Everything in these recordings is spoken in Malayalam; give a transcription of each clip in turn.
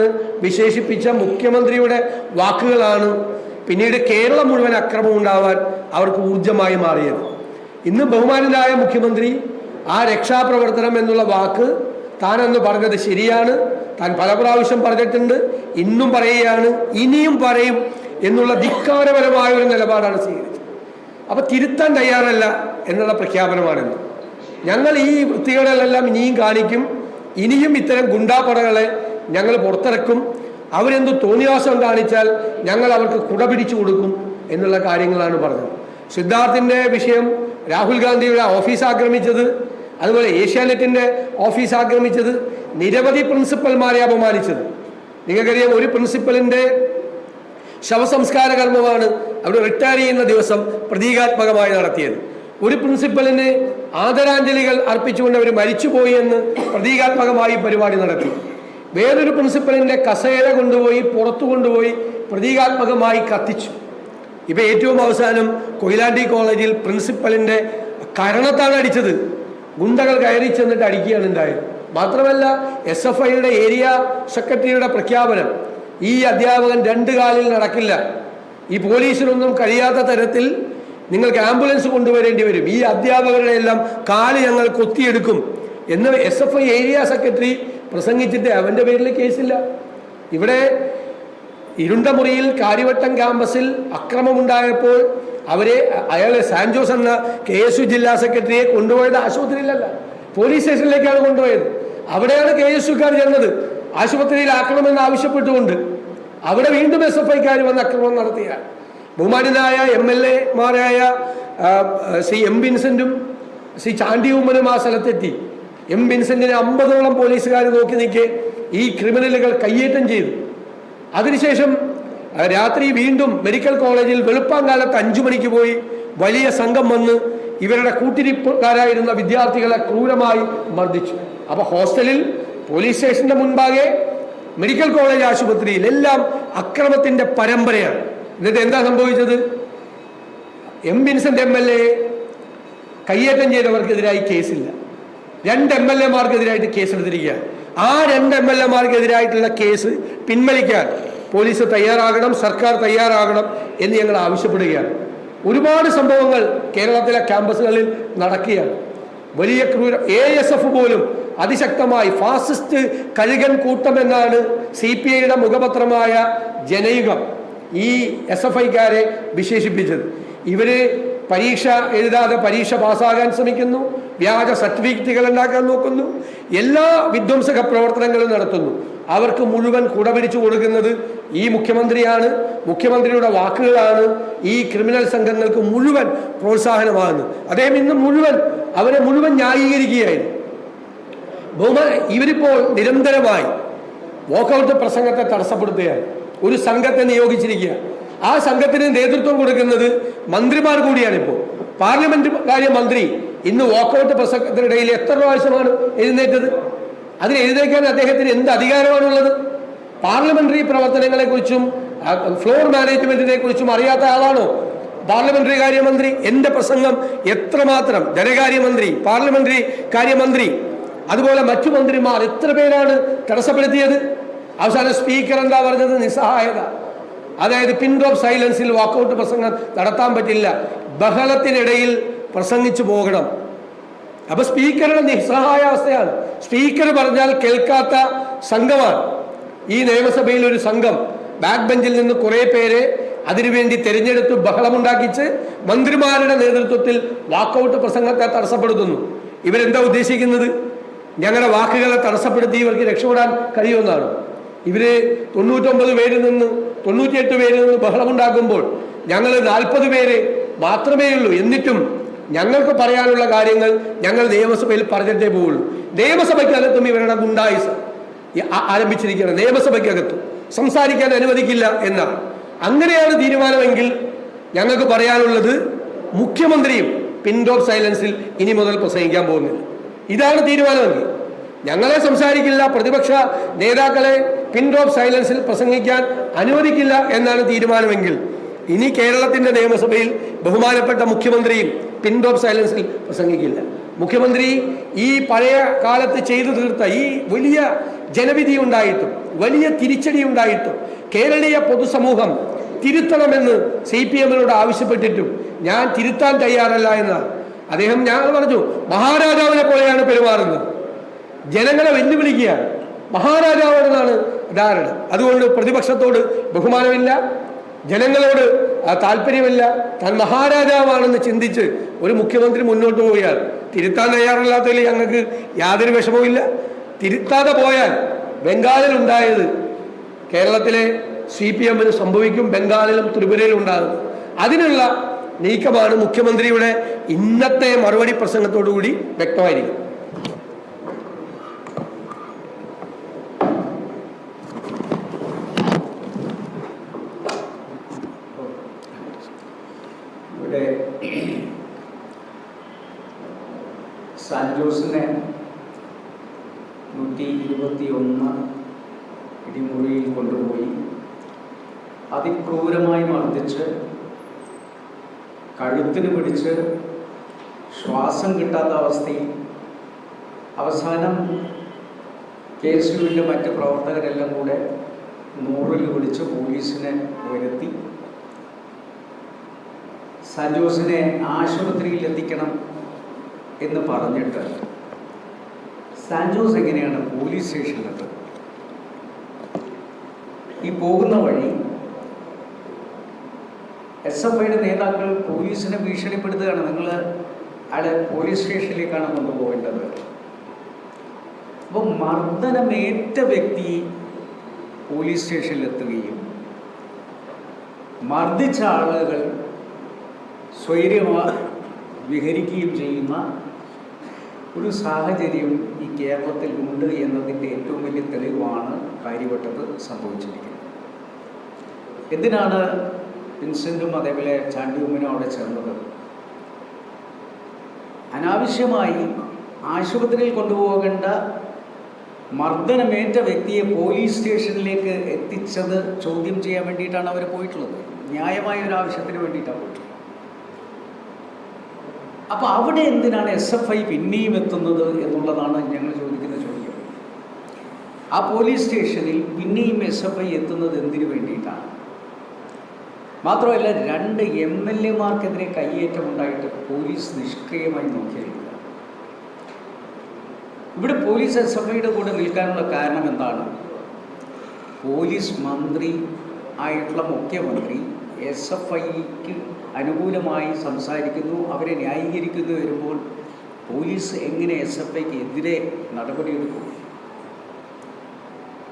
എന്ന് വിശേഷിപ്പിച്ച മുഖ്യമന്ത്രിയുടെ വാക്കുകളാണ് പിന്നീട് കേരളം മുഴുവൻ അക്രമം ഉണ്ടാവാൻ അവർക്ക് ഊർജമായി മാറിയത്. ഇന്ന് ബഹുമാനനായ മുഖ്യമന്ത്രി ആ രക്ഷാപ്രവർത്തനം എന്നുള്ള വാക്ക് താനെന്ന് പറഞ്ഞത് ശരിയാണ്. താൻ പല പ്രാവശ്യം പറഞ്ഞിട്ടുണ്ട് ഇന്നും പറയുകയാണ് ഇനിയും പറയും എന്നുള്ള ധിക്കാരപരമായ ഒരു നിലപാടാണ് സ്വീകരിച്ചത്. അപ്പൊ തിരുത്താൻ തയ്യാറല്ല എന്നുള്ള പ്രഖ്യാപനമാണെന്ന്. ഞങ്ങൾ ഈ വൃത്തികളെല്ലാം ഇനിയും കാണിക്കും. ഇനിയും ഇത്തരം ഗുണ്ടാപ്പടകളെ ഞങ്ങൾ പുറത്തിറക്കും. അവരെന്ത് തോന്നിയാസം കാണിച്ചാൽ ഞങ്ങൾ അവർക്ക് കുട പിടിച്ചു കൊടുക്കും എന്നുള്ള കാര്യങ്ങളാണ് പറഞ്ഞത്. സിദ്ധാർത്ഥിന്റെ വിഷയം രാഹുൽ ഗാന്ധിയുടെ ഓഫീസ് ആക്രമിച്ചത് അതുപോലെ ഏഷ്യാനെറ്റിന്റെ ഓഫീസ് ആക്രമിച്ചത് നിരവധി പ്രിൻസിപ്പൽമാരെ അപമാനിച്ചത്. നിങ്ങൾക്കറിയാം ഒരു പ്രിൻസിപ്പലിന്റെ ശവസംസ്കാര കർമ്മമാണ് അവർ റിട്ടയർ ചെയ്യുന്ന ദിവസം പ്രതീകാത്മകമായി നടത്തിയത്. ഒരു പ്രിൻസിപ്പലിന് ആദരാഞ്ജലികൾ അർപ്പിച്ചുകൊണ്ട് അവർ മരിച്ചുപോയി എന്ന് പ്രതീകാത്മകമായി പരിപാടി നടത്തി. വേറൊരു പ്രിൻസിപ്പലിന്റെ കസേര കൊണ്ടുപോയി പുറത്തു കൊണ്ടുപോയി പ്രതീകാത്മകമായി കത്തിച്ചു. ഇപ്പം ഏറ്റവും അവസാനം കൊയിലാണ്ടി കോളേജിൽ പ്രിൻസിപ്പലിന്റെ കരണത്താണ് അടിച്ചത്. ഗുണ്ടകൾ കയറി ചെന്നിട്ട് അടിക്കുകയാണ് ഉണ്ടായത്. മാത്രമല്ല എസ് എഫ് ഐയുടെ ഏരിയ സെക്രട്ടറിയുടെ പ്രഖ്യാപനം. ഈ അധ്യാപകൻ രണ്ട് കാലിൽ നടക്കില്ല. ഈ പോലീസിനൊന്നും കഴിയാത്ത തരത്തിൽ നിങ്ങൾക്ക് ആംബുലൻസ് കൊണ്ടുവരേണ്ടി വരും. ഈ അധ്യാപകരുടെ എല്ലാം കാൽ ഞങ്ങൾ കൊത്തിയെടുക്കും എന്ന് S F I area secretary പ്രസംഗിച്ചിട്ട് അവന്റെ പേരിൽ കേസില്ല. ഇവിടെ ഇരുണ്ട മുറിയിൽ കാര്യവട്ടം ക്യാമ്പസിൽ അക്രമമുണ്ടായപ്പോൾ അവരെ അയാളെ സാൻജോസ് എന്ന കെ എസ് യു ജില്ലാ സെക്രട്ടറിയെ കൊണ്ടുപോയത് ആശുപത്രിയിലല്ല പോലീസ് സ്റ്റേഷനിലേക്കാണ് കൊണ്ടുപോയത്. അവിടെയാണ് കെ എസ് യുക്കാർ ചെന്നത്. ആശുപത്രിയിൽ എന്ന് ആവശ്യപ്പെട്ടുകൊണ്ട് അവിടെ വീണ്ടും എസ് എഫ് ഐക്കാർ വന്ന് അക്രമം നടത്തിയ ബഹുമാനായ എം എൽ എമാരായ ശ്രീ എം സി ചാണ്ടി ഉമ്മനും ആ സ്ഥലത്തെത്തി. എം വിൻസെന്റിനെ അമ്പതോളം പോലീസുകാർ നോക്കി നിൽക്കെ ഈ ക്രിമിനലുകൾ കയ്യേറ്റം ചെയ്തു. അതിനുശേഷം രാത്രി വീണ്ടും മെഡിക്കൽ കോളേജിൽ വെളുപ്പാങ്കാലത്ത് അഞ്ചു മണിക്ക് പോയി വലിയ സംഘം വന്ന് ഇവരുടെ കൂട്ടിരിപ്പുകാരായിരുന്ന വിദ്യാർത്ഥികളെ ക്രൂരമായി മർദ്ദിച്ചു. അപ്പൊ ഹോസ്റ്റലിൽ പോലീസ് സ്റ്റേഷന്റെ മുൻപാകെ മെഡിക്കൽ കോളേജ് ആശുപത്രിയിൽ എല്ലാം അക്രമത്തിന്റെ പരമ്പരയാണ്. എന്നിട്ട് എന്താ സംഭവിച്ചത്? M Vincent M L A കയ്യേറ്റം ചെയ്തവർക്കെതിരായി കേസില്ല. രണ്ട് എം എൽ എമാർക്കെതിരായിട്ട് കേസെടുത്തിരിക്കുകയാണ് ആ രണ്ട് എം എൽ എമാർക്കെതിരായിട്ടുള്ള കേസ് പിൻവലിക്കാൻ പോലീസ് തയ്യാറാകണം സർക്കാർ തയ്യാറാകണം എന്ന് ഞങ്ങൾ ആവശ്യപ്പെടുകയാണ്. ഒരുപാട് സംഭവങ്ങൾ കേരളത്തിലെ ക്യാമ്പസുകളിൽ നടക്കുകയാണ്. വലിയ ക്രൂര എ എസ് എഫ് പോലും അതിശക്തമായി ഫാസിസ്റ്റ് കഴുകൻ കൂട്ടം എന്നാണ് സി പി ഐയുടെ മുഖപത്രമായ ജനയുഗം ഈ എസ് എഫ് ഐക്കാരെ വിശേഷിപ്പിച്ചത്. ഇവർ പരീക്ഷ എഴുതാതെ പരീക്ഷ പാസ്സാകാൻ ശ്രമിക്കുന്നു. വ്യാജ സർട്ടിഫിക്കറ്റുകൾ ഉണ്ടാക്കാൻ നോക്കുന്നു. എല്ലാ വിധ്വംസക പ്രവർത്തനങ്ങളും നടത്തുന്നു. അവർക്ക് മുഴുവൻ കുടപിടിച്ചു കൊടുക്കുന്നത് ഈ മുഖ്യമന്ത്രിയാണ്. മുഖ്യമന്ത്രിയുടെ വാക്കുകളാണ് ഈ ക്രിമിനൽ സംഘങ്ങൾക്ക് മുഴുവൻ പ്രോത്സാഹനമാകുന്നത്. അദ്ദേഹം ഇന്ന് മുഴുവൻ അവരെ മുഴുവൻ ന്യായീകരിക്കുകയായിരുന്നു. ബഹുമാന ഇവരിപ്പോൾ നിരന്തരമായി വോക്കൗട്ട് പ്രസംഗത്തെ തടസ്സപ്പെടുത്തുകയാണ്. ഒരു സംഘത്തെ നിയോഗിച്ചിരിക്കുക ആ സംഘത്തിന് നേതൃത്വം കൊടുക്കുന്നത് മന്ത്രിമാർ കൂടിയാണ് ഇപ്പോൾ. പാർലമെന്റ് കാര്യ മന്ത്രി ഇന്ന് വാക്കൗട്ട് പ്രസംഗത്തിനിടയിൽ എത്ര പ്രാവശ്യമാണ് എഴുന്നേറ്റത്? അതിന് എഴുന്നേക്കാൻ അദ്ദേഹത്തിന് എന്ത് അധികാരമാണുള്ളത്? പാർലമെന്ററി പ്രവർത്തനങ്ങളെക്കുറിച്ചും ഫ്ലോർ മാനേജ്മെന്റിനെ കുറിച്ചും അറിയാത്ത ആളാണോ? പാർലമെന്ററി കാര്യമന്ത്രി എന്റെ പ്രസംഗം എത്രമാത്രം? ധനകാര്യമന്ത്രി പാർലമെന്ററി കാര്യമന്ത്രി അതുപോലെ മറ്റു മന്ത്രിമാർ എത്ര പേരാണ് തടസ്സപ്പെടുത്തിയത്? അവസാനം സ്പീക്കർ എന്താ പറഞ്ഞത്? നിസ്സഹായത. അതായത് പിൻ ഡ്രോപ്പ് സൈലൻസിൽ വാക്കൗട്ട് പ്രസംഗം നടത്താൻ പറ്റില്ല. ബഹളത്തിനിടയിൽ പ്രസംഗിച്ചു പോകണം. അപ്പൊ സ്പീക്കറുടെ നിസ്സഹായാവസ്ഥയാണ്. സ്പീക്കർ പറഞ്ഞാൽ കേൾക്കാത്ത സംഘമാണ്. ഈ നിയമസഭയിൽ ഒരു സംഘം. ബാക്ക് ബെഞ്ചിൽ നിന്ന് കുറെ പേരെ അതിനുവേണ്ടി തെരഞ്ഞെടുത്ത് ബഹളമുണ്ടാക്കിച്ച് മന്ത്രിമാരുടെ നേതൃത്വത്തിൽ വാക്കൗട്ട് പ്രസംഗത്തെ തടസ്സപ്പെടുത്തുന്നു. ഇവരെന്താ ഉദ്ദേശിക്കുന്നത്? ഞങ്ങളുടെ വാക്കുകളെ തടസ്സപ്പെടുത്തി ഇവർക്ക് രക്ഷപ്പെടാൻ കഴിയുമെന്നാണ്. ഇവർ തൊണ്ണൂറ്റൊമ്പത് പേരിൽ നിന്ന് തൊണ്ണൂറ്റിയെട്ട് പേരിൽ നിന്ന് ബഹളമുണ്ടാക്കുമ്പോൾ ഞങ്ങൾ നാൽപ്പത് പേര് മാത്രമേ ഉള്ളൂ എന്നിട്ടും ഞങ്ങൾക്ക് പറയാനുള്ള കാര്യങ്ങൾ ഞങ്ങൾ നിയമസഭയിൽ പറഞ്ഞിട്ടേ പോവുള്ളൂ. നിയമസഭയ്ക്കകത്തും ഇവരുടെ ഗുണ്ടായുസ് ആരംഭിച്ചിരിക്കുകയാണ് നിയമസഭയ്ക്കകത്തും. സംസാരിക്കാൻ അനുവദിക്കില്ല എന്നാണ്. അങ്ങനെയാണ് തീരുമാനമെങ്കിൽ ഞങ്ങൾക്ക് പറയാനുള്ളത് മുഖ്യമന്ത്രിയും പിൻ ഡ്രോപ്പ് സൈലൻസിൽ ഇനി മുതൽ പ്രസംഗിക്കാൻ പോകുന്നില്ല. ഇതാണ് തീരുമാനമെങ്കിൽ. ഞങ്ങളെ സംസാരിക്കില്ല പ്രതിപക്ഷ നേതാക്കളെ പിൻ ഡ്രോപ്പ് സൈലൻസിൽ പ്രസംഗിക്കാൻ അനുവദിക്കില്ല എന്നാണ് തീരുമാനമെങ്കിൽ ഇനി കേരളത്തിന്റെ നിയമസഭയിൽ ബഹുമാനപ്പെട്ട മുഖ്യമന്ത്രിയും പിൻ ഡ്രോപ്പ് സൈലൻസിൽ പ്രസംഗിക്കില്ല. മുഖ്യമന്ത്രി ഈ പഴയ കാലത്ത് ചെയ്തു തീർത്ത ഈ വലിയ ജനവിധി ഉണ്ടായിട്ടും വലിയ തിരിച്ചടി ഉണ്ടായിട്ടും കേരളീയ പൊതുസമൂഹം തിരുത്തണമെന്ന് സി പി എമ്മിനോട് ആവശ്യപ്പെട്ടിട്ടും ഞാൻ തിരുത്താൻ തയ്യാറല്ല എന്നാണ് അദ്ദേഹം ഞാൻ പറഞ്ഞു മഹാരാജാവിനെ പോലെയാണ് പെരുമാറുന്നത്. ജനങ്ങളെ വെല്ലുവിളിക്കുകയാണ്. മഹാരാജാവോടെന്നാണ് ധാരണ. അതുകൊണ്ട് പ്രതിപക്ഷത്തോട് ബഹുമാനമില്ല. ജനങ്ങളോട് താല്പര്യമില്ല. താൻ മഹാരാജാവാണെന്ന് ചിന്തിച്ച് ഒരു മുഖ്യമന്ത്രി മുന്നോട്ട് പോയാൽ തിരുത്താൻ തയ്യാറല്ലാത്തതിൽ ഞങ്ങൾക്ക് യാതൊരു വിഷമവുമില്ല തിരുത്താതെ പോയാൽ ബംഗാളിൽ ഉണ്ടായത് കേരളത്തിലെ സി പി എമ്മിന് സംഭവിക്കും. ബംഗാളിലും ത്രിപുരയിലും ഉണ്ടാകും. അതിനുള്ള നീക്കമാണ് മുഖ്യമന്ത്രിയുടെ ഇന്നത്തെ മറുപടി പ്രസംഗത്തോടു കൂടി വ്യക്തമായിരിക്കും ഇവിടെ സാൻജോസിനെ നൂറ്റി ഇരുപത്തി ഒന്ന് ഇടിമുറിയിൽ കൊണ്ടുപോയി. അതിക്രൂരമായി മർദ്ദിച്ച് കഴുത്തിന് പിടിച്ച് ശ്വാസം കിട്ടാത്ത അവസ്ഥയിൽ അവസാനം കെ എസ് യുവിന്റെ മറ്റ് പ്രവർത്തകരെല്ലാം കൂടെ നൂറിൽ വിളിച്ച് പോലീസിനെ വരുത്തി. സജോസിനെ ആശുപത്രിയിൽ എത്തിക്കണം എന്ന് പറഞ്ഞിട്ട് സാൻജോസ് എങ്ങനെയാണ് പോലീസ് സ്റ്റേഷനിലെത്തുന്നത് ഈ പോകുന്ന വഴി എസ് എഫ് ഐയുടെ നേതാക്കൾ പോലീസിനെ ഭീഷണിപ്പെടുത്തുകയാണ്. നിങ്ങൾ അയാളെ പോലീസ് സ്റ്റേഷനിലേക്കാണ് കൊണ്ടുപോകേണ്ടത്. അപ്പോൾ മർദ്ദനമേറ്റ വ്യക്തി പോലീസ് സ്റ്റേഷനിലെത്തുകയും മർദ്ദിച്ച ആളുകൾ സ്വൈര്യമായി വിഹരിക്കുകയും ചെയ്യുന്ന ഒരു സാഹചര്യം ഈ കേരളത്തിൽ ഉണ്ട് എന്നതിന്റെ ഏറ്റവും വലിയ തെളിവാണ് കാര്യവട്ടത്ത് സംഭവിച്ചിരിക്കുന്നത്. എന്തിനാണ് വിൻസെന്റും അതേപോലെ ചാണ്ടിയുമ്മനും അവിടെ ചേർന്നത്? അനാവശ്യമായി ആശുപത്രിയിൽ കൊണ്ടുപോകേണ്ട മർദ്ദനമേറ്റ വ്യക്തിയെ പോലീസ് സ്റ്റേഷനിലേക്ക് എത്തിച്ചത് ചോദ്യം ചെയ്യാൻ വേണ്ടിയിട്ടാണ് അവർ പോയിട്ടുള്ളത്. ന്യായമായ ഒരു ആവശ്യത്തിന് വേണ്ടിയിട്ടാണ് പോയിട്ടുള്ളത്. അപ്പോൾ അവിടെ എന്തിനാണ് എസ് എഫ് ഐ പിന്നെയും എത്തുന്നത് എന്നുള്ളതാണ് ഞങ്ങൾ ചോദിക്കുന്ന ചോദ്യം. ആ പോലീസ് സ്റ്റേഷനിൽ പിന്നെയും എസ് എഫ് ഐ എത്തുന്നത് എന്തിനു വേണ്ടിയിട്ടാണ്? മാത്രമല്ല രണ്ട് എം എൽ എമാർക്കെതിരെ കയ്യേറ്റം ഉണ്ടായിട്ട് പോലീസ് നിഷ്ക്രിയമായി നോക്കിയിരിക്കുക. ഇവിടെ പോലീസ് എസ് എഫ് ഐയുടെ കൂടെ നിൽക്കാനുള്ള കാരണം എന്താണ്? പോലീസ് മന്ത്രി ആയിട്ടുള്ള മുഖ്യമന്ത്രി എസ് എഫ് ഐക്ക് അനുകൂലമായി സംസാരിക്കുന്നു. അവരെ ന്യായീകരിക്കുന്നു വരുമ്പോൾ പോലീസ് എങ്ങനെ എസ് എഫ് ഐക്ക് എതിരെ നടപടിയെടുക്കും?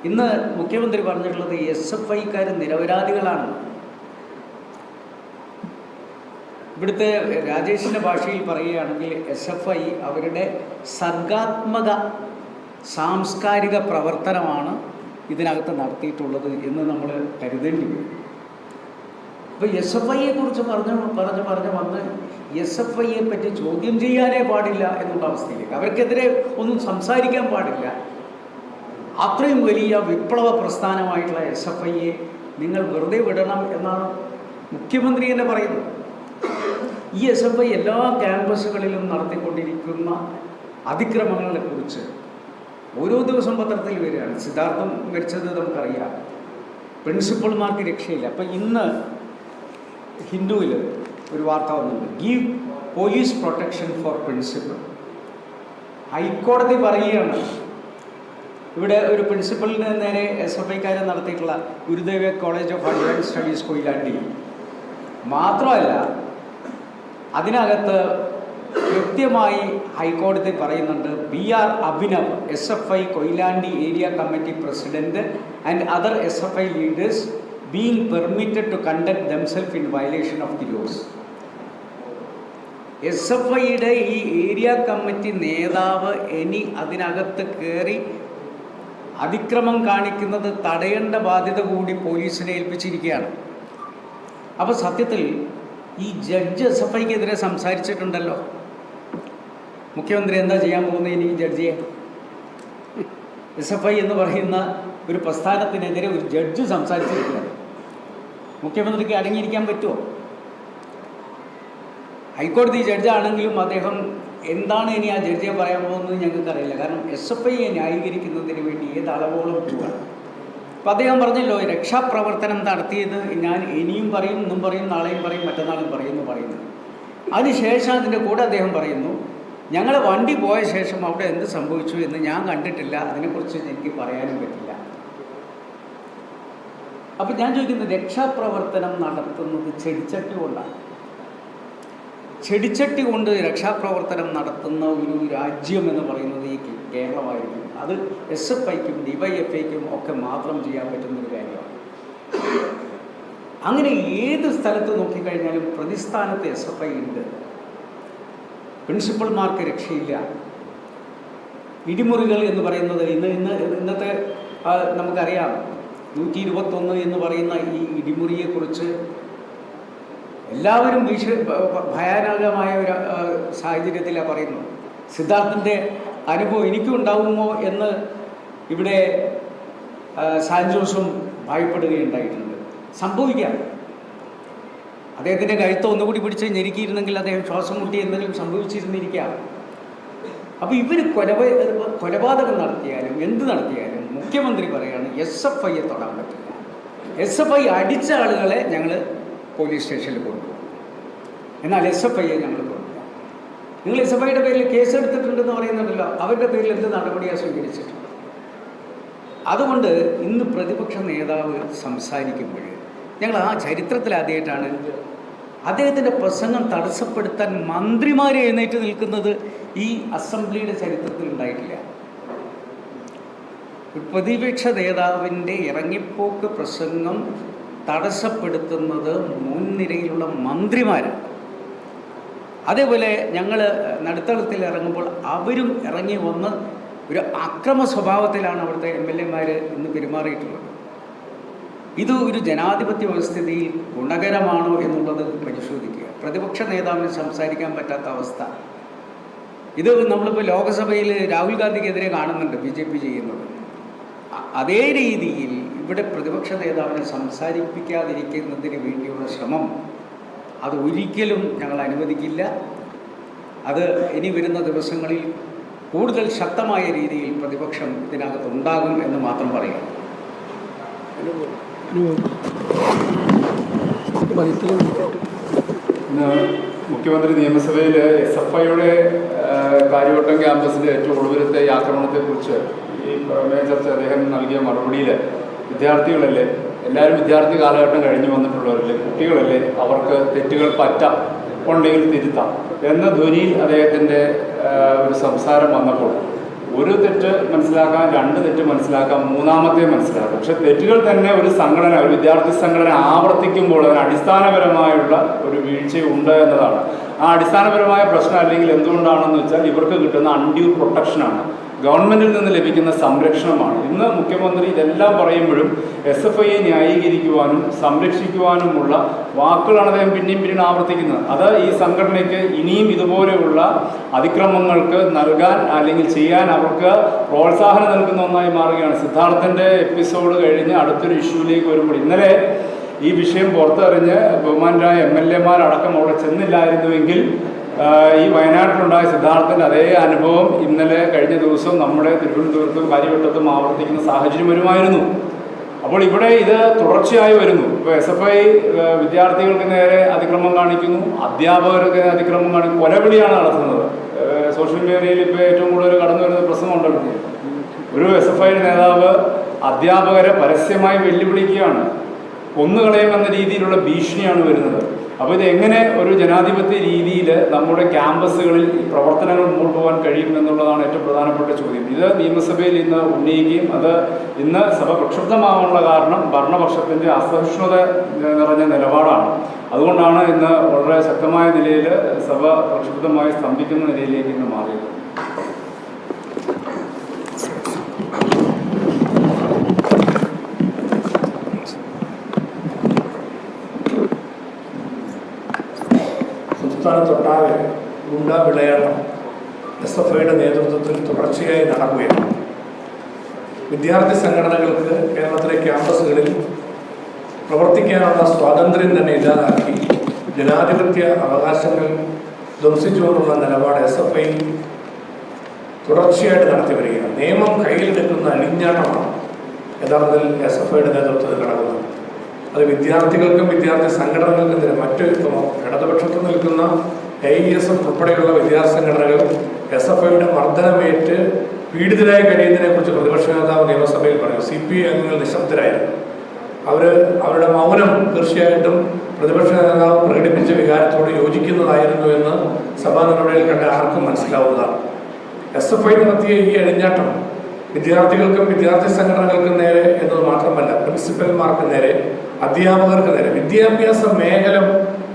ഇന്ന് മുഖ്യമന്ത്രി പറഞ്ഞിട്ടുള്ളത് എസ് എഫ് ഐക്കാർ നിരപരാധികളാണ്. ഇവിടുത്തെ രാജേഷിന്റെ ഭാഷയിൽ പറയുകയാണെങ്കിൽ എസ് എഫ് ഐ അവരുടെ സർഗാത്മക സാംസ്കാരിക പ്രവർത്തനമാണ് ഇതിനകത്ത് നടത്തിയിട്ടുള്ളത് എന്ന് നമ്മൾ കരുതേണ്ടി വരും. അപ്പോൾ എസ് എഫ് ഐയെ കുറിച്ച് പറഞ്ഞ് പറഞ്ഞ് പറഞ്ഞ് വന്ന് എസ് എഫ് ഐയെ പറ്റി ചോദ്യം ചെയ്യാനേ പാടില്ല എന്നുള്ള അവസ്ഥയിലേക്ക്. അവർക്കെതിരെ ഒന്നും സംസാരിക്കാൻ പാടില്ല. അത്രയും വലിയ വിപ്ലവ പ്രസ്ഥാനമായിട്ടുള്ള എസ് എഫ് ഐയെ നിങ്ങൾ വെറുതെ വിടണം എന്നാണ് മുഖ്യമന്ത്രി തന്നെ പറയുന്നത്. ഈ എസ് എഫ് ഐ എല്ലാ ക്യാമ്പസുകളിലും നടത്തിക്കൊണ്ടിരിക്കുന്ന അതിക്രമങ്ങളെ കുറിച്ച് ഓരോ ദിവസം പത്രത്തിൽ വരികയാണ്. സിദ്ധാർത്ഥം മരിച്ചത് നമുക്കറിയാം. പ്രിൻസിപ്പൾമാർക്ക് രക്ഷയില്ല. അപ്പം ഇന്ന് ഹിന്ദുവിൽ ഒരു വാർത്ത വന്നിട്ടുണ്ട്. Give police protection for principal ഹൈക്കോടതി പറയുകയാണ്. ഇവിടെ ഒരു പ്രിൻസിപ്പലിന് നേരെ എസ് എഫ് ഐക്കാരൻ നടത്തിയിട്ടുള്ള Gurudeva college of advance studies Koyilandy. മാത്രമല്ല അതിനകത്ത് കൃത്യമായി ഹൈക്കോടതി പറയുന്നുണ്ട് B R Abhinav S F I Koyilandy area committee president and other S F I leaders being permitted to conduct themselves in violation of the laws. S F ഐയുടെ ഈ ഏരിയ കമ്മിറ്റി നേതാവ് ഇനി അതിനകത്ത് കയറി അതിക്രമം കാണിക്കുന്നത് തടയേണ്ട ബാധ്യത കൂടി പോലീസിനെ ഏൽപ്പിച്ചിരിക്കുകയാണ്. അപ്പോൾ സത്യത്തിൽ ഈ ജഡ്ജ് എസ് എഫ് ഐക്കെതിരെ സംസാരിച്ചിട്ടുണ്ടല്ലോ. മുഖ്യമന്ത്രി എന്താ ചെയ്യാൻ പോകുന്നത് ഇനി ജഡ്ജിയെ? എസ് എഫ് ഐ എന്ന് പറയുന്ന ഒരു പ്രസ്ഥാനത്തിനെതിരെ ഒരു ജഡ്ജ് സംസാരിച്ചിരിക്കുകയാണ്. മുഖ്യമന്ത്രിക്ക് അടങ്ങിയിരിക്കാൻ പറ്റുമോ? ഹൈക്കോടതി ജഡ്ജാണെങ്കിലും അദ്ദേഹം എന്താണ് ഇനി ആ ജഡ്ജിയെ പറയാൻ പോകുന്നത് ഞങ്ങൾക്കറിയില്ല കാരണം എസ് എഫ് ഐയെ ന്യായീകരിക്കുന്നതിന് വേണ്ടി ഏത് അളവോളം പോവുകയാണ് അപ്പം അദ്ദേഹം പറഞ്ഞല്ലോ രക്ഷാപ്രവർത്തനം നടത്തിയത് ഞാൻ ഇനിയും പറയും ഇന്നും പറയും നാളെയും പറയും മറ്റന്നാളും പറയും എന്ന് പറയുന്നു. അതിനുശേഷം അതിന്റെ കൂടെ അദ്ദേഹം പറയുന്നു ഞങ്ങൾ വണ്ടി പോയ ശേഷം അവിടെ എന്ത് സംഭവിച്ചു എന്ന് ഞാൻ കണ്ടിട്ടില്ല. അതിനെക്കുറിച്ച് എനിക്ക് പറയാനും പറ്റില്ല. അപ്പം ഞാൻ ചോദിക്കുന്നത് രക്ഷാപ്രവർത്തനം നടത്തുന്നത് ചെടിച്ചട്ടി കൊണ്ടാണ്. ചെടിച്ചട്ടി കൊണ്ട് രക്ഷാപ്രവർത്തനം നടത്തുന്ന ഒരു രാജ്യം എന്ന് പറയുന്നത് ഈ കേരളമായിരിക്കും. അത് എസ് എഫ് ഐക്കും ഡിവൈഎഫ്ഐക്കും ഒക്കെ മാത്രം ചെയ്യാൻ പറ്റുന്ന ഒരു കാര്യമാണ്. അങ്ങനെ ഏത് സ്ഥലത്ത് നോക്കിക്കഴിഞ്ഞാലും പ്രതിസ്ഥാനത്ത് എസ് എഫ് ഐ ഉണ്ട്. പ്രിൻസിപ്പൾമാർക്ക് രക്ഷയില്ല. ഇടിമുറികൾ എന്ന് പറയുന്നത് ഇന്ന് ഇന്ന് ഇന്നത്തെ നമുക്കറിയാം. നൂറ്റി ഇരുപത്തൊന്ന് എന്ന് പറയുന്ന ഈ ഇടിമുറിയെക്കുറിച്ച് എല്ലാവരും ഭീഷ ഭയാനകമായ ഒരു സാഹചര്യത്തിലാണ് പറയുന്നത്. സിദ്ധാർത്ഥിന്റെ അനുഭവം എനിക്കും ഉണ്ടാകുമോ എന്ന് ഇവിടെ സാൻജോസും ഭയപ്പെടുകയുണ്ടായിട്ടുണ്ട്. സംഭവിക്കാം. അദ്ദേഹത്തിന്റെ കഴുത്ത് ഒന്നുകൂടി പിടിച്ച് ഞെരുക്കിയിരുന്നെങ്കിൽ അദ്ദേഹം ശ്വാസം മുട്ടി എന്തെങ്കിലും സംഭവിച്ചിരുന്നിരിക്കാം. അപ്പോൾ ഇവർ കൊലപ കൊലപാതകം നടത്തിയാലും എന്ത് നടത്തിയാലും മുഖ്യമന്ത്രി പറയുകയാണ് എസ് എഫ് ഐയെ തൊടാൻ പറ്റില്ല എസ് എഫ് ഐ അടിച്ച ആളുകളെ ഞങ്ങൾ പോലീസ് സ്റ്റേഷനിൽ കൊണ്ടുപോകും. എന്നാൽ എസ് എഫ് ഐയെ ഞങ്ങൾ കൊണ്ടുപോകും. നിങ്ങൾ എസ് എഫ് ഐയുടെ പേരിൽ കേസ് എടുത്തിട്ടുണ്ടെന്ന് പറയുന്നുണ്ടല്ലോ അവരുടെ പേരിൽ എന്ത് നടപടിയാണ് സ്വീകരിച്ചിട്ടുണ്ട് അതുകൊണ്ട് ഇന്ന് പ്രതിപക്ഷ നേതാവ് സംസാരിക്കുമ്പോൾ ഞങ്ങൾ ആ ചരിത്രത്തിൽ ആദ്യമായിട്ടാണ് അദ്ദേഹത്തിന്റെ പ്രസംഗം തടസ്സപ്പെടുത്താൻ മന്ത്രിമാരെ എഴുന്നേറ്റ് നിൽക്കുന്നത് ഈ അസംബ്ലിയുടെ ചരിത്രത്തിൽ ഉണ്ടായിട്ടില്ല. പ്രതിപക്ഷ നേതാവിന്റെ ഇറങ്ങിപ്പോക്ക് പ്രസംഗം തടസ്സപ്പെടുത്തുന്നത് മുൻനിരയിലുള്ള മന്ത്രിമാരാണ് അതേപോലെ ഞങ്ങൾ നടുത്തളത്തിൽ ഇറങ്ങുമ്പോൾ അവരും ഇറങ്ങി വന്ന് ഒരു അക്രമ സ്വഭാവത്തിലാണ് അവിടുത്തെ എം എൽ എമാർ ഇന്ന് പെരുമാറിയിട്ടുള്ളത്. ഇത് ഒരു ജനാധിപത്യ വ്യവസ്ഥിതിയിൽ ഗുണകരമാണോ എന്നുള്ളത് പരിശോധിക്കുക. പ്രതിപക്ഷ നേതാവിന് സംസാരിക്കാൻ പറ്റാത്ത അവസ്ഥ. ഇത് നമ്മളിപ്പോൾ ലോകസഭയിൽ രാഹുൽ ഗാന്ധിക്കെതിരെ കാണുന്നുണ്ട് ബി ജെ പി ചെയ്യുന്നത്. അതേ രീതിയിൽ ഇവിടെ പ്രതിപക്ഷ നേതാവിനെ സംസാരിപ്പിക്കാതിരിക്കുന്നതിന് വേണ്ടിയുള്ള ശ്രമം അത് ഒരിക്കലും ഞങ്ങൾ അനുവദിക്കില്ല. അത് ഇനി വരുന്ന ദിവസങ്ങളിൽ കൂടുതൽ ശക്തമായ രീതിയിൽ പ്രതിപക്ഷം ഇതിനകത്ത് ഉണ്ടാകും എന്ന് മാത്രം പറയാം. മുഖ്യമന്ത്രി നിയമസഭയിൽ എസ് എഫ് ഐയുടെ കാര്യവട്ടം ക്യാമ്പസിന്റെ ഏറ്റവും ഒടുവിലത്തെ ആക്രമണത്തെക്കുറിച്ച് ഈ പ്രമേയ ചർച്ച അദ്ദേഹം നൽകിയ മറുപടിയിൽ വിദ്യാർത്ഥികളല്ലേ എല്ലാവരും വിദ്യാർത്ഥി കാലഘട്ടം കഴിഞ്ഞു വന്നിട്ടുള്ളവരല്ലേ കുട്ടികളല്ലേ അവർക്ക് തെറ്റുകൾ പറ്റാം ഉണ്ടെങ്കിൽ തിരുത്താം എന്ന ധ്വനിയിൽ അദ്ദേഹത്തിന്റെ ഒരു സംസാരം വന്നപ്പോൾ ഒരു തെറ്റ് മനസ്സിലാക്കാം രണ്ട് തെറ്റ് മനസ്സിലാക്കാം മൂന്നാമത്തെ മനസ്സിലാക്കാം. പക്ഷെ തെറ്റുകൾ തന്നെ ഒരു സംഘടന ഒരു വിദ്യാർത്ഥി സംഘടന ആവർത്തിക്കുമ്പോൾ അതിന് അടിസ്ഥാനപരമായുള്ള ഒരു വീഴ്ചയുണ്ട് എന്നതാണ്. ആ അടിസ്ഥാനപരമായ പ്രശ്നം അല്ലെങ്കിൽ എന്തുകൊണ്ടാണെന്ന് വെച്ചാൽ ഇവർക്ക് കിട്ടുന്ന അൺഡ്യൂ പ്രൊട്ടക്ഷനാണ് ഗവൺമെന്റിൽ നിന്ന് ലഭിക്കുന്ന സംരക്ഷണമാണ്. ഇന്ന് മുഖ്യമന്ത്രി ഇതെല്ലാം പറയുമ്പോഴും എസ് എഫ് ഐയെ ന്യായീകരിക്കുവാനും സംരക്ഷിക്കുവാനുമുള്ള വാക്കുകളാണ് അദ്ദേഹം പിന്നെയും പിന്നീട് ആവർത്തിക്കുന്നത്. അത് ഈ സംഘടനയ്ക്ക് ഇനിയും ഇതുപോലെയുള്ള അതിക്രമങ്ങൾക്ക് നൽകാൻ അല്ലെങ്കിൽ ചെയ്യാൻ അവർക്ക് പ്രോത്സാഹനം നൽകുന്ന ഒന്നായി മാറുകയാണ്. സിദ്ധാർത്ഥന്റെ എപ്പിസോഡ് കഴിഞ്ഞ് അടുത്തൊരു ഇഷ്യൂവിലേക്ക് വരുമ്പോൾ ഇന്നലെ ഈ വിഷയം പുറത്തറിഞ്ഞ് ബഹുമാനരായ എം എൽ എമാരടക്കം അവിടെ ചെന്നില്ലായിരുന്നുവെങ്കിൽ ഈ വയനാട്ടിലുണ്ടായ സിദ്ധാർത്ഥന്റെ അതേ അനുഭവം ഇന്നലെ കഴിഞ്ഞ ദിവസം നമ്മുടെ തിരുവനന്തപുരത്തും കാര്യവട്ടത്തും ആവർത്തിക്കുന്ന സാഹചര്യം വരുമായിരുന്നു. അപ്പോൾ ഇവിടെ ഇത് തുടർച്ചയായി വരുന്നു. ഇപ്പോൾ എസ് എഫ് ഐ വിദ്യാർത്ഥികൾക്ക് നേരെ അതിക്രമം കാണിക്കുന്നു. അധ്യാപകർക്ക് അതിക്രമം കാണിക്കുന്നു. കൊലവിളിയാണ് നടത്തുന്നത്. സോഷ്യൽ മീഡിയയിൽ ഇപ്പോൾ ഏറ്റവും കൂടുതൽ കടന്നു വരുന്ന പ്രശ്നമുണ്ടല്ലോ ഒരു എസ് എഫ് ഐ നേതാവ് അധ്യാപകരെ പരസ്യമായി വെല്ലുവിളിക്കുകയാണ്. കൊന്നുകളയുമെന്ന രീതിയിലുള്ള ഭീഷണിയാണ് വരുന്നത്. അപ്പോൾ ഇത് എങ്ങനെ ഒരു ജനാധിപത്യ രീതിയിൽ നമ്മുടെ ക്യാമ്പസുകളിൽ പ്രവർത്തനങ്ങൾ മുമ്പോട്ട് പോകാൻ കഴിയും എന്നുള്ളതാണ് ഏറ്റവും പ്രധാനപ്പെട്ട ചോദ്യം. ഇത് നിയമസഭയിൽ ഇന്ന് ഉന്നയിക്കുകയും അത് ഇന്ന് സഭ പ്രക്ഷുബ്ധമാകാനുള്ള കാരണം ഭരണപക്ഷത്തിന്റെ അസഹിഷ്ണുത നിറഞ്ഞ നിലപാടാണ്. അതുകൊണ്ടാണ് ഇന്ന് വളരെ ശക്തമായ നിലയിൽ സഭ പ്രക്ഷുബ്ധമായി സ്തംഭിക്കുന്ന നിലയിലേക്ക് ഇന്ന് മാറിയത്. ഗുണ്ട വിളയാട്ടം എസ് എഫ് ഐയുടെ നേതൃത്വത്തിൽ തുടർച്ചയായി നടക്കുകയാണ്. വിദ്യാർത്ഥി സംഘടനകൾക്ക് കേരളത്തിലെ ക്യാമ്പസുകളിൽ പ്രവർത്തിക്കാനുള്ള സ്വാതന്ത്ര്യം തന്നെ ഇല്ലാതാക്കി ജനാധിപത്യ അവകാശങ്ങൾ ധ്വംസിച്ചുകൊണ്ടുള്ള നിലപാട് എസ് എഫ് ഐ തുടർച്ചയായിട്ട് നടത്തി വരികയാണ്. നിയമം കയ്യിലെടുക്കുന്ന അലിഞ്ഞാട്ടമാണ് യഥാർത്ഥത്തിൽ എസ് എഫ് ഐയുടെ നേതൃത്വത്തിൽ നടക്കുന്നത്. അത് വിദ്യാർത്ഥികൾക്കും വിദ്യാർത്ഥി സംഘടനകൾക്കും തന്നെ മറ്റ് ഇപ്പം ഇടതുപക്ഷത്ത് നിൽക്കുന്ന ഇ എസ് എഫ് ഉൾപ്പെടെയുള്ള വിദ്യാർത്ഥി സംഘടനകൾ എസ് എഫ് ഐയുടെ മർദ്ദനമേറ്റ് പീഡിതരായി കഴിയുന്നതിനെ കുറിച്ച് പ്രതിപക്ഷ നേതാവ് നിയമസഭയിൽ പറഞ്ഞു സി പി ഐ അംഗങ്ങൾ നിശബ്ദരായിരുന്നു. അവർ അവരുടെ മൗനം തീർച്ചയായിട്ടും പ്രതിപക്ഷ നേതാവ് പ്രകടിപ്പിച്ച വികാരത്തോട് യോജിക്കുന്നതായിരുന്നു എന്ന് സഭാ നടപടിയിൽ കണ്ട ആർക്കും മനസ്സിലാവുന്നതാണ്. എസ് എഫ് ഐ നടത്തിയ ഈ അഴിഞ്ഞാട്ടം വിദ്യാർത്ഥികൾക്കും വിദ്യാർത്ഥി സംഘടനകൾക്കും നേരെ എന്നത് മാത്രമല്ല പ്രിൻസിപ്പൽമാർക്ക് നേരെ അധ്യാപകർക്ക് നേരെ. വിദ്യാഭ്യാസ മേഖല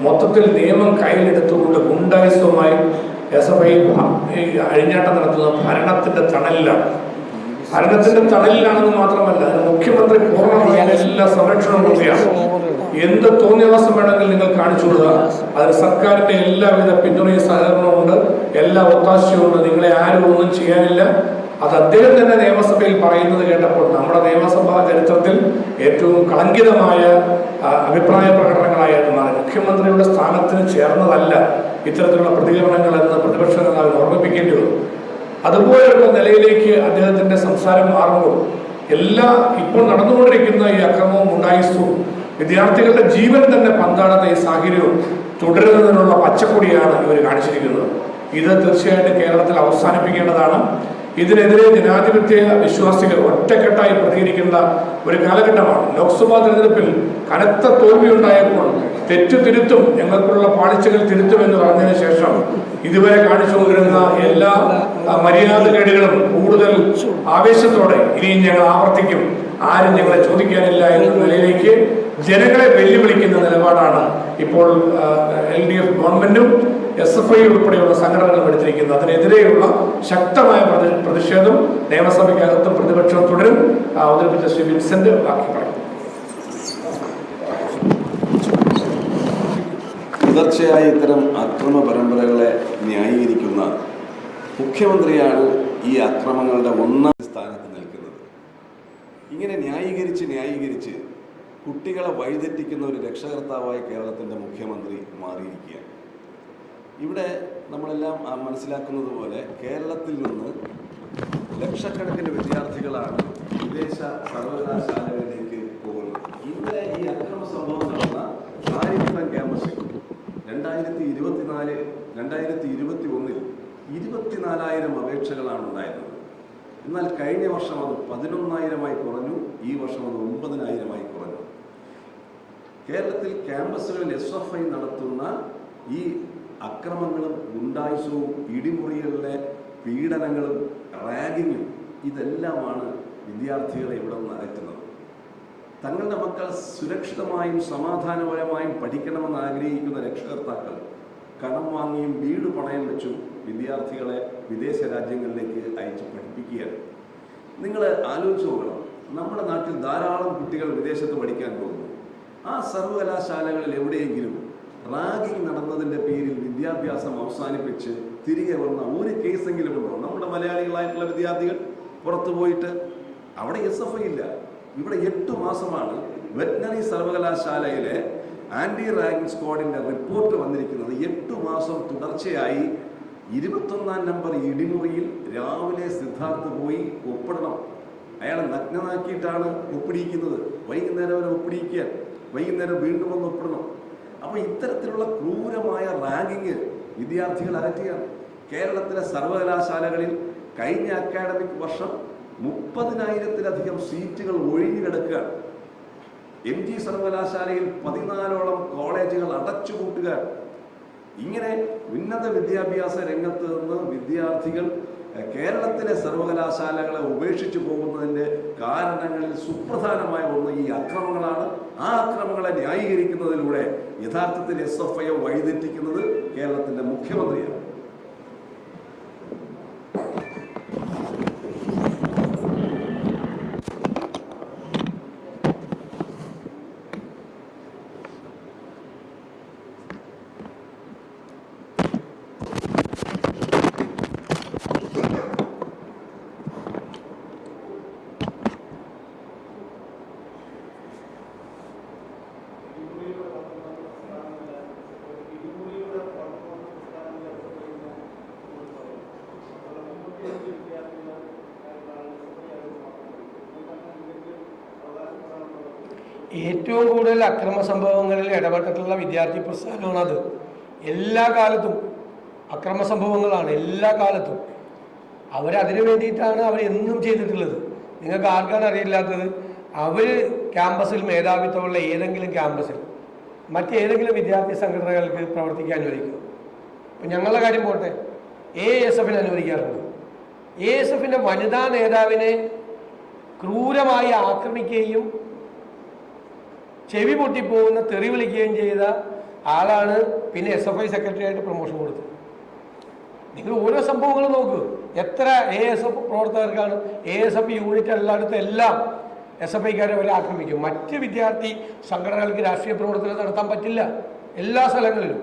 മൊത്തത്തിൽ നിയമം കയ്യിലെടുത്തുകൊണ്ട് ഗുണ്ടായുസവുമായി എസ് എഫ് ഐ അഴിഞ്ഞാട്ടം നടത്തുന്ന ഭരണത്തിന്റെ തണലിലാണ്. ഭരണത്തിന്റെ തണലിലാണെന്ന് മാത്രമല്ല മുഖ്യമന്ത്രി പൂർണമായ എല്ലാ സംരക്ഷണവും കൂടിയാണ് എന്ത് തോന്നിയവാസം വേണമെങ്കിൽ നിങ്ങൾ കാണിച്ചു കൊടുക്കുക. അതിന് സർക്കാരിന്റെ എല്ലാവിധ പിന്തുണയും സഹകരണവും ഉണ്ട്. എല്ലാ ഒത്താശയും ഉണ്ട്. നിങ്ങളെ ആരും ഒന്നും ചെയ്യാനില്ല. അത് അദ്ദേഹം തന്നെ നിയമസഭയിൽ പറയുന്നത് കേട്ടപ്പോൾ നമ്മുടെ നിയമസഭാ ചരിത്രത്തിൽ ഏറ്റവും കളങ്കിതമായ അഭിപ്രായ പ്രകടനങ്ങളായിട്ട് മാറി. മുഖ്യമന്ത്രിയുടെ സ്ഥാനത്തിന് ചേർന്നതല്ല ഇത്തരത്തിലുള്ള പ്രതികരണങ്ങൾ എന്ന് പ്രതിപക്ഷ നേതാവിന് ഓർമ്മിപ്പിക്കേണ്ടി വന്നു. അതുപോലെയുള്ള നിലയിലേക്ക് അദ്ദേഹത്തിന്റെ സംസാരം മാറുമ്പോൾ എല്ലാ ഇപ്പോൾ നടന്നുകൊണ്ടിരിക്കുന്ന ഈ അക്രമവും ഉണ്ടായിസ്തു വിദ്യാർത്ഥികളുടെ ജീവൻ തന്നെ പന്താടുന്ന ഈ സാഹചര്യവും തുടരുന്നതിനുള്ള പച്ചക്കൊടിയാണ് ഇവർ കാണിച്ചിരിക്കുന്നത്. ഇത് തീർച്ചയായിട്ടും കേരളത്തിൽ അവസാനിപ്പിക്കേണ്ടതാണ്. ഇതിനെതിരെ ജനാധിപത്യ വിശ്വാസികൾ ഒറ്റക്കെട്ടായി പ്രതികരിക്കുന്ന ഒരു കാലഘട്ടമാണ്. ലോക്സഭാ തെരഞ്ഞെടുപ്പിൽ കനത്ത തോൽവിയുണ്ടായപ്പോൾ തെറ്റു തിരുത്തും ഞങ്ങൾക്കുള്ള പാളിച്ചകൾ തിരുത്തുമെന്ന് പറഞ്ഞതിന് ശേഷം ഇതുവരെ കാണിച്ചു കൊണ്ടിരുന്ന എല്ലാ മര്യാദകേടുകളും കൂടുതൽ ആവേശത്തോടെ ഇനിയും ഞങ്ങൾ ആവർത്തിക്കും. ആരും ഞങ്ങളെ ചോദിക്കാനില്ല എന്ന നിലയിലേക്ക് ജനങ്ങളെ വെല്ലുവിളിക്കുന്ന നിലപാടാണ് ഇപ്പോൾ എൽ ഡി എഫ് ഗവൺമെന്റും എസ് എഫ് ഐ ഉൾപ്പെടെയുള്ള സംഘടനകൾ എടുത്തിരിക്കുന്നത് അതിനെതിരെയുള്ള ശക്തമായ പ്രതി- പ്രതിഷേധം നിയമസഭയ്ക്കകത്തും പ്രതിപക്ഷവും തുടരും. അവതരിപ്പിച്ച ശ്രീ വിൻസെന്റ് ബാക്കി പറയും. തുടർച്ചയായി ഇത്തരം അക്രമ പരമ്പരകളെ ന്യായീകരിക്കുന്ന മുഖ്യമന്ത്രിയാണ് ഈ അക്രമങ്ങളുടെ ഒന്നാം സ്ഥാനത്ത് നിൽക്കുന്നത്. ഇങ്ങനെ ന്യായീകരിച്ച് ന്യായീകരിച്ച് കുട്ടികളെ വഴിതെറ്റിക്കുന്ന ഒരു രക്ഷകർത്താവായി കേരളത്തിന്റെ മുഖ്യമന്ത്രി മാറിയിരിക്കുകയാണ്. ഇവിടെ നമ്മളെല്ലാം മനസ്സിലാക്കുന്നത് പോലെ കേരളത്തിൽ നിന്ന് ലക്ഷക്കണക്കിന് വിദ്യാർത്ഥികളാണ് വിദേശ സർവകലാശാലകളിലേക്ക് പോകുന്നത്. ഇന്നലെ ഈ അക്രമ സംഭവം നടന്ന ആര്യപ്പൻ ക്യാമ്പസിൽ രണ്ടായിരത്തി ഇരുപത്തിനാല് രണ്ടായിരത്തി ഇരുപത്തി ഒന്നിൽ ഇരുപത്തിനാലായിരം അപേക്ഷകളാണ് ഉണ്ടായിരുന്നത്. എന്നാൽ കഴിഞ്ഞ വർഷം അത് പതിനൊന്നായിരമായി കുറഞ്ഞു ഈ വർഷം അത് ഒമ്പതിനായിരമായി കുറഞ്ഞു. കേരളത്തിൽ ക്യാമ്പസുകളിൽ എസ് എഫ് ഐ നടത്തുന്ന ഈ അക്രമങ്ങളും ഗുണ്ടായുസവും ഇടിമുറികളിലെ പീഡനങ്ങളും റാഗിങ്ങും ഇതെല്ലാമാണ് വിദ്യാർത്ഥികളെ ഇവിടെ നിന്ന് അകറ്റുന്നത്. തങ്ങളുടെ മക്കൾ സുരക്ഷിതമായും സമാധാനപരമായും പഠിക്കണമെന്ന് ആഗ്രഹിക്കുന്ന രക്ഷകർത്താക്കൾ കടം വാങ്ങിയും വീട് പണയം വെച്ചും വിദ്യാർത്ഥികളെ വിദേശ രാജ്യങ്ങളിലേക്ക് അയച്ച് പഠിപ്പിക്കുകയാണ്. നിങ്ങൾ ആലോചിച്ച് നോക്കണം. നമ്മുടെ നാട്ടിൽ ധാരാളം കുട്ടികൾ വിദേശത്ത് പഠിക്കാൻ പോകുന്നു. ആ സർവകലാശാലകളിൽ എവിടെയെങ്കിലും റാഗിങ് നടന്നതിന്റെ പേരിൽ വിദ്യാഭ്യാസം അവസാനിപ്പിച്ച് തിരികെ വന്ന ഒരു കേസെങ്കിലും ഉണ്ടോ? നമ്മുടെ മലയാളികളായിട്ടുള്ള വിദ്യാർത്ഥികൾ പുറത്തു പോയിട്ട് അവിടെ എസ് എഫ് ഐ ഇല്ല. ഇവിടെ എട്ട് മാസമാണ് വെറ്റിനറി സർവകലാശാലയിലെ ആന്റി റാഗിംഗ് സ്ക്വാഡിന്റെ റിപ്പോർട്ട് വന്നിരിക്കുന്നത്. എട്ട് മാസം തുടർച്ചയായി ഇരുപത്തൊന്നാം നമ്പർ ഇടിമുറിയിൽ രാവിലെ സിദ്ധാർത്ഥ് പോയി ഒപ്പിടണം. അയാളെ നഗ്നനാക്കിയിട്ടാണ് ഒപ്പിടിയിക്കുന്നത്. വൈകുന്നേരം അവരെ ഒപ്പിടിക്കുക വൈകുന്നേരം വീണ്ടും വന്ന് ഒപ്പിടണം. അപ്പോൾ ഇത്തരത്തിലുള്ള ക്രൂരമായ റാങ്കിങ് വിദ്യാർത്ഥികൾ അകറ്റുകയാണ് കേരളത്തിലെ സർവകലാശാലകളിൽ കഴിഞ്ഞ അക്കാഡമിക് വർഷം മുപ്പതിനായിരത്തിലധികം സീറ്റുകൾ ഒഴിഞ്ഞു കിടക്കുകയാണ്. എം ജി സർവകലാശാലയിൽ പതിനാലോളം കോളേജുകൾ അടച്ചുപൂട്ടുക ഇങ്ങനെ ഉന്നത വിദ്യാഭ്യാസ രംഗത്ത് നിന്ന് വിദ്യാർത്ഥികൾ കേരളത്തിലെ സർവകലാശാലകളെ ഉപേക്ഷിച്ചു പോകുന്നതിന്റെ കാരണങ്ങളിൽ സുപ്രധാനമായ ഒന്ന് ഈ അക്രമങ്ങളാണ്. ആ അക്രമങ്ങളെ ന്യായീകരിക്കുന്നതിലൂടെ യഥാർത്ഥത്തിൽ എസ് എഫ് ഐ വഴിതെറ്റിക്കുന്നത് കേരളത്തിന്റെ മുഖ്യമന്ത്രിയാണ്. ഏറ്റവും കൂടുതൽ അക്രമ സംഭവങ്ങളിൽ ഇടപെട്ടിട്ടുള്ള വിദ്യാർത്ഥി പ്രസ്ഥാനമാണ് അത് എല്ലാ കാലത്തും അക്രമ സംഭവങ്ങളാണ് എല്ലാ കാലത്തും. അവരതിനു വേണ്ടിയിട്ടാണ് അവർ എന്നും ചെയ്തിട്ടുള്ളത്. നിങ്ങൾക്ക് ആർക്കാണ് അറിയില്ലാത്തത്? അവർ ക്യാമ്പസിൽ മേധാവിത്വമുള്ള ഏതെങ്കിലും ക്യാമ്പസിൽ മറ്റേതെങ്കിലും വിദ്യാർത്ഥി സംഘടനകൾക്ക് പ്രവർത്തിക്കാൻ അനുവദിക്കും. ഇപ്പം ഞങ്ങളുടെ കാര്യം പോട്ടെ. എ എസ് എഫിന് അനുവദിക്കാറുണ്ട്. എ എസ് എഫിന്റെ വനിതാ നേതാവിനെ ക്രൂരമായി ആക്രമിക്കുകയും ചെവി പൊട്ടിപ്പോകുന്ന തെറി വിളിക്കുകയും ചെയ്ത ആളാണ് പിന്നെ എസ് എഫ് ഐ സെക്രട്ടറി ആയിട്ട് പ്രൊമോഷൻ കൊടുത്തത്. നിങ്ങൾ ഓരോ സംഭവങ്ങളും നോക്കൂ. എത്ര എ എസ് എഫ് പ്രവർത്തകർക്കാണ് എ എസ് എഫ് യൂണിറ്റ് എല്ലായിടത്തും എല്ലാം എസ് എഫ് ഐക്കാരെ അവരെ ആക്രമിക്കും. മറ്റ് വിദ്യാർത്ഥി സംഘടനകൾക്ക് രാഷ്ട്രീയ പ്രവർത്തനം നടത്താൻ പറ്റില്ല. എല്ലാ സ്ഥലങ്ങളിലും.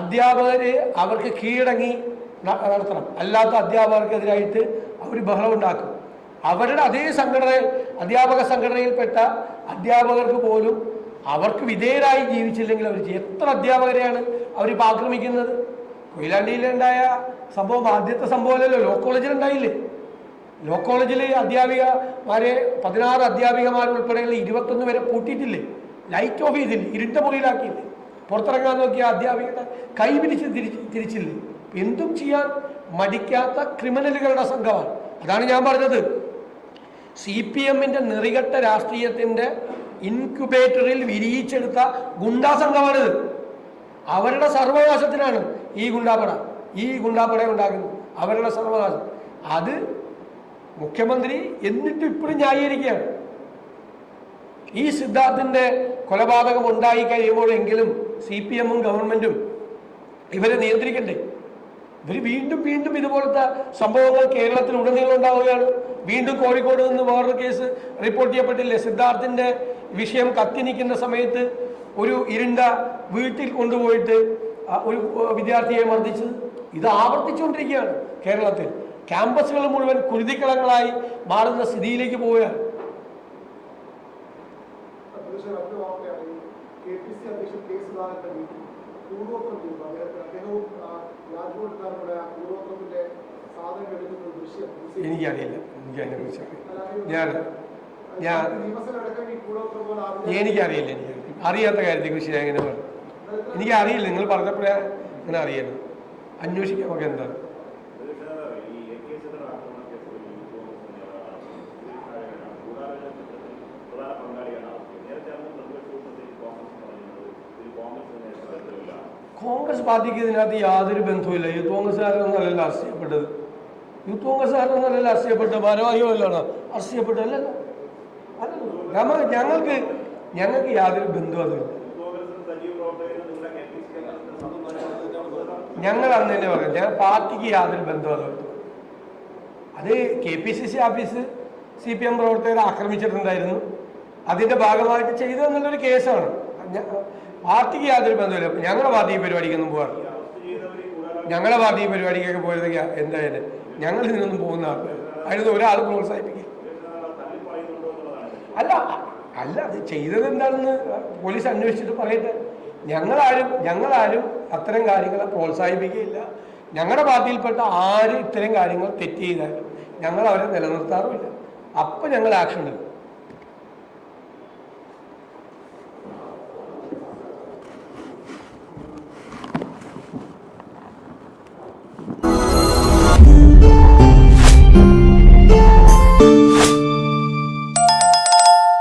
അധ്യാപകർ അവർക്ക് കീഴടങ്ങി നടത്തണം. അല്ലാത്ത അധ്യാപകർക്കെതിരായിട്ട് അവർ ബഹളം ഉണ്ടാക്കും. അവരുടെ അതേ സംഘടന അധ്യാപക സംഘടനയിൽപ്പെട്ട അധ്യാപകർക്ക് പോലും അവർക്ക് വിധേയരായി ജീവിച്ചില്ലെങ്കിൽ അവർ എത്ര അധ്യാപകരെയാണ് അവരിപ്പോൾ ആക്രമിക്കുന്നത്? കൊയിലാണ്ടിയിലുണ്ടായ സംഭവം ആദ്യത്തെ സംഭവമല്ലല്ലോ ലോ കോളേജിലുണ്ടായില്ലേ ലോ കോളേജിൽ അധ്യാപികമാരെ പതിനാറ് അധ്യാപികമാർ ഉൾപ്പെടെയുള്ള ഇരുപത്തൊന്ന് വരെ പൂട്ടിയിട്ടില്ലേ? ലൈറ്റ് ഓഫ് ചെയ്തില്ലേ? ഇരുട്ട മുറിയിലാക്കിയില്ലേ? പുറത്തിറങ്ങാൻ നോക്കിയ അധ്യാപികയുടെ കൈ പിടിച്ച് തിരിച്ച് തിരിച്ചില്ലേ? എന്തും ചെയ്യാൻ മടിക്കാത്ത ക്രിമിനലുകളുടെ സംഘമാണ്. അതാണ് ഞാൻ പറഞ്ഞത്. സി പി എമ്മിന്റെ നിറികെട്ട രാഷ്ട്രീയത്തിന്റെ ഇൻക്യുബേറ്ററിൽ വിരിയിച്ചെടുത്ത ഗുണ്ടാ സംഘമാണിത് അവരുടെ സർവനാശത്തിനാണ് ഈ ഗുണ്ടാപ്പട ഈ ഗുണ്ടാപ്പട ഉണ്ടാക്കുന്നത്. അവരുടെ സർവനാശം. അത് മുഖ്യമന്ത്രി എന്നിട്ട് ഇപ്പോഴും ന്യായീകരിക്കുകയാണ്. ഈ സിദ്ധാർത്ഥിന്റെ കൊലപാതകം ഉണ്ടായി കഴിയുമ്പോഴെങ്കിലും സി പി എമ്മും ഗവൺമെന്റും ഇവരെ നിയന്ത്രിക്കണ്ടേ? ഇവർ വീണ്ടും വീണ്ടും ഇതുപോലത്തെ സംഭവങ്ങൾ കേരളത്തിൽ ഉടനീളം ഉണ്ടാവുകയാണ്. വീണ്ടും കോഴിക്കോട് നിന്ന് വേറൊരു കേസ് റിപ്പോർട്ട് ചെയ്യപ്പെട്ടില്ലേ? സിദ്ധാർത്ഥിന്റെ വിഷയം കത്തി നിൽക്കുന്ന സമയത്ത് ഒരു ഇരുണ്ട വീട്ടിൽ കൊണ്ടുപോയിട്ട് ഒരു വിദ്യാർത്ഥിയെ മർദ്ദിച്ചത് ഇത് ആവർത്തിച്ചുകൊണ്ടിരിക്കുകയാണ് കേരളത്തിൽ. ക്യാമ്പസുകൾ മുഴുവൻ കുരുതിക്കളങ്ങളായി മാറുന്ന സ്ഥിതിയിലേക്ക് പോവുകയാണ്. എനിക്കറിയില്ല. എനിക്ക് അതിനെക്കുറിച്ച് ഞാൻ ഞാൻ. എനിക്കറിയില്ല എനിക്ക് അറിയാത്ത കാര്യത്തെക്കുറിച്ച് ഞാൻ എങ്ങനെ പറഞ്ഞു. എനിക്കറിയില്ല നിങ്ങൾ പറഞ്ഞപ്പോഴേ അങ്ങനെ അറിയണം അന്വേഷിക്കാൻ നമുക്ക് എന്താണ് കോൺഗ്രസ് പാർട്ടിക്ക് ഇതിനകത്ത് യാതൊരു ബന്ധവുമില്ല. യൂത്ത് കോൺഗ്രസ്സുകാരൊന്നും അല്ലല്ലോ അറസ്റ്റ് ചെയ്യപ്പെട്ടത് യൂത്ത് കോൺഗ്രസ്സുകാരൊന്നും അല്ലല്ലോ അറസ്റ്റ് ചെയ്യപ്പെട്ടത് ഭാരവാഹികളല്ലാണ് അറസ്റ്റ് ചെയ്യപ്പെട്ടത് അല്ലല്ലോ അല്ലല്ലോ. നമ്മൾ ഞങ്ങൾക്ക് ഞങ്ങൾക്ക് യാതൊരു ബന്ധവും അതുമില്ല ഞങ്ങൾ അന്ന് തന്നെ പറയാം ഞങ്ങൾ പാർട്ടിക്ക് യാതൊരു ബന്ധവും അതുമില്ല അത് K P C C office C P M പ്രവർത്തകരെ ആക്രമിച്ചിട്ടുണ്ടായിരുന്നു. അതിന്റെ ഭാഗമായിട്ട് ചെയ്തു എന്നുള്ളൊരു കേസാണ്. പാർട്ടിക്ക് യാതൊരു ബന്ധമില്ല ഞങ്ങളുടെ പാർട്ടി പരിപാടിക്കൊന്നും പോകാറില്ല ഞങ്ങളുടെ പാർട്ടി പരിപാടിക്കൊക്കെ പോയതൊക്കെ എന്തായാലും ഞങ്ങൾ ഇതിനൊന്നും പോകുന്ന ആൾക്കാർ അതിനൊന്നും ഒരാൾ പ്രോത്സാഹിപ്പിക്കില്ല. അല്ല അല്ല അത് ചെയ്തത് എന്താണെന്ന് പോലീസ് അന്വേഷിച്ചിട്ട് പറയട്ടെ. ഞങ്ങളാരും ഞങ്ങളാരും അത്തരം കാര്യങ്ങളെ പ്രോത്സാഹിപ്പിക്കുകയില്ല. ഞങ്ങളുടെ പാർട്ടിയിൽപ്പെട്ട ആര് ഇത്തരം കാര്യങ്ങൾ തെറ്റ് ചെയ്താലും ഞങ്ങൾ അവരെ നിലനിർത്താറുമില്ല. അപ്പം ഞങ്ങൾ ആക്ഷൻ എടുക്കും.